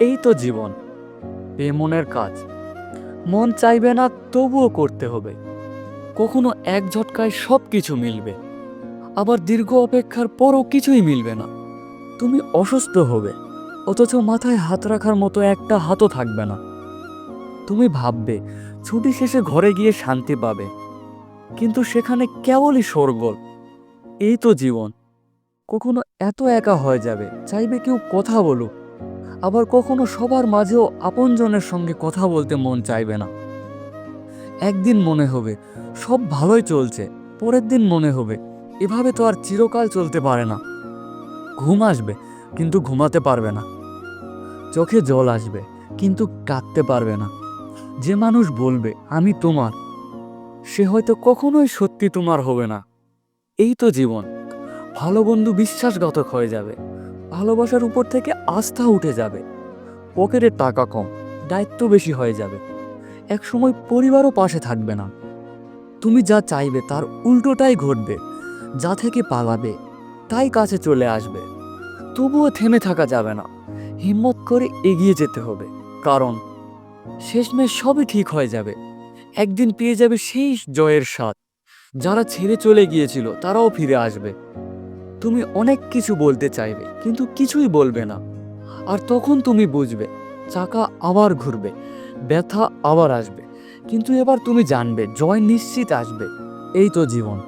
এই তো জীবন, এ মনের কাজ। মন চাইবে না, তবুও করতে হবে। কখনো এক ঝটকায় সব কিছু মিলবে, আবার দীর্ঘ অপেক্ষার পরও কিছুই মিলবে না। তুমি অসুস্থ হবে, অথচ মাথায় হাত রাখার মতো একটা হাতও থাকবে না। তুমি ভাববে, ছুটি শেষে ঘরে গিয়ে শান্তি পাবে, কিন্তু সেখানে কেবলই শোরগোল এই তো জীবন, কখনো এত একা হয়ে যাবে, চাইবে কেউ কথা বলুক। আবার কখনো সবার মাঝেও আপনজনের সঙ্গে কথা বলতে মন চাইবে না। একদিন মনে হবে, সব ভালোই চলছে, পরের দিন মনে হবে, এভাবে তো আর চিরকাল চলতে পারে না। ঘুম আসবে, কিন্তু ঘুমাতে পারবে না। চোখে জল আসবে, কিন্তু কাঁদতে পারবে না। যে মানুষ বলবে, আমি তোমার সে হয়তো কখনোই সত্যি তোমার হবে না। এই তো জীবন। ভালো বন্ধু বিশ্বাসঘাতক হয়ে যাবে। ভালোবাসার উপর থেকে আস্থা উঠে যাবে। পকেটের টাকা কম, দায়িত্ব বেশি হয়ে যাবে। একসময় পরিবারও পাশে থাকবে না। তুমি যা চাইবে তার উল্টোটাই ঘটবে। যা থেকে পালাবে, তাই কাছে চলে আসবে। তবুও থেমে থাকা যাবে না। হিম্মত করে এগিয়ে যেতে হবে। কারণ শেষমেশ সবই ঠিক হয়ে যাবে। একদিন পেয়ে যাবে সেই জয়ের স্বাদ। যারা ছেড়ে চলে গিয়েছিল, তারাও ফিরে আসবে। তুমি অনেক কিছু বলতে চাইবে, কিন্তু কিছুই বলবে না। আর তখন তুমি বুঝবে, চাকা আবার ঘুরবে, ব্যথা আবার আসবে। কিন্তু এবার তুমি জানবে, জয় নিশ্চিত আসবে। এই তো জীবন।